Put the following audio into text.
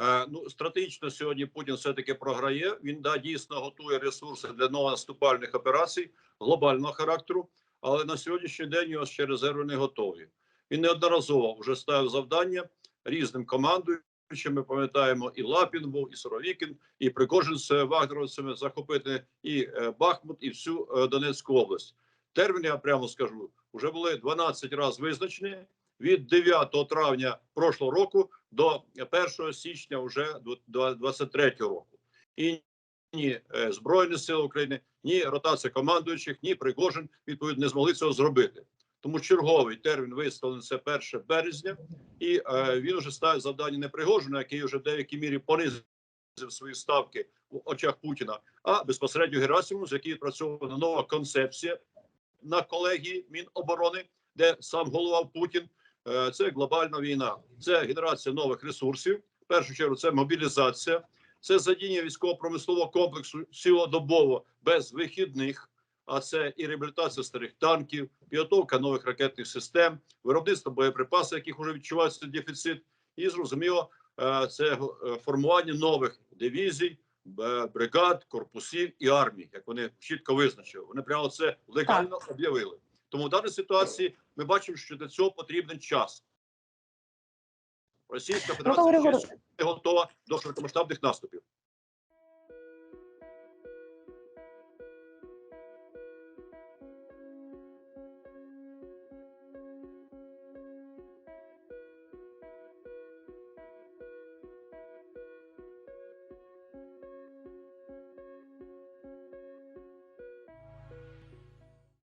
Е, ну, стратегічно сьогодні Путін все-таки програє. Він да, дійсно готує ресурси для новонаступальних операцій глобального характеру, але на сьогоднішній день його ще резерви не готові. Він неодноразово вже ставив завдання різним командуючим. Ми пам'ятаємо, і Лапін був, і Соровікін, і Пригожин з вагнеровцями захопити і е, Бахмут, і всю е, Донецьку область. Терміни, я прямо скажу, вже були 12 разів визначені від 9 травня прошлого року до 1 січня вже 23 року. І ні е, Збройні сили України, ні ротація командуючих, ні Пригожин відповідно не змогли цього зробити. Тому черговий термін виставлений це 1 березня, і е, він вже ставить завдання не Пригожина, який вже в деякій мірі понизив свої ставки в очах Путіна, а безпосередньо Герасимус, який відпрацьована нова концепція на колегії Міноборони, де сам головав Путін. Е, Це глобальна війна, це генерація нових ресурсів. В першу чергу це мобілізація, це задіння військово-промислового комплексу цілодобово без вихідних. А це і реабілітація старих танків, підготовка нових ракетних систем, виробництво боєприпасів, яких вже відчувається дефіцит, і зрозуміло, е, це е, формування нових дивізій, бригад, корпусів і армій, як вони чітко визначили. Вони прямо це легально об'явили. Тому в даній ситуації ми бачимо, що для цього потрібен час. Російська Федерація не готова до широкомасштабних наступів.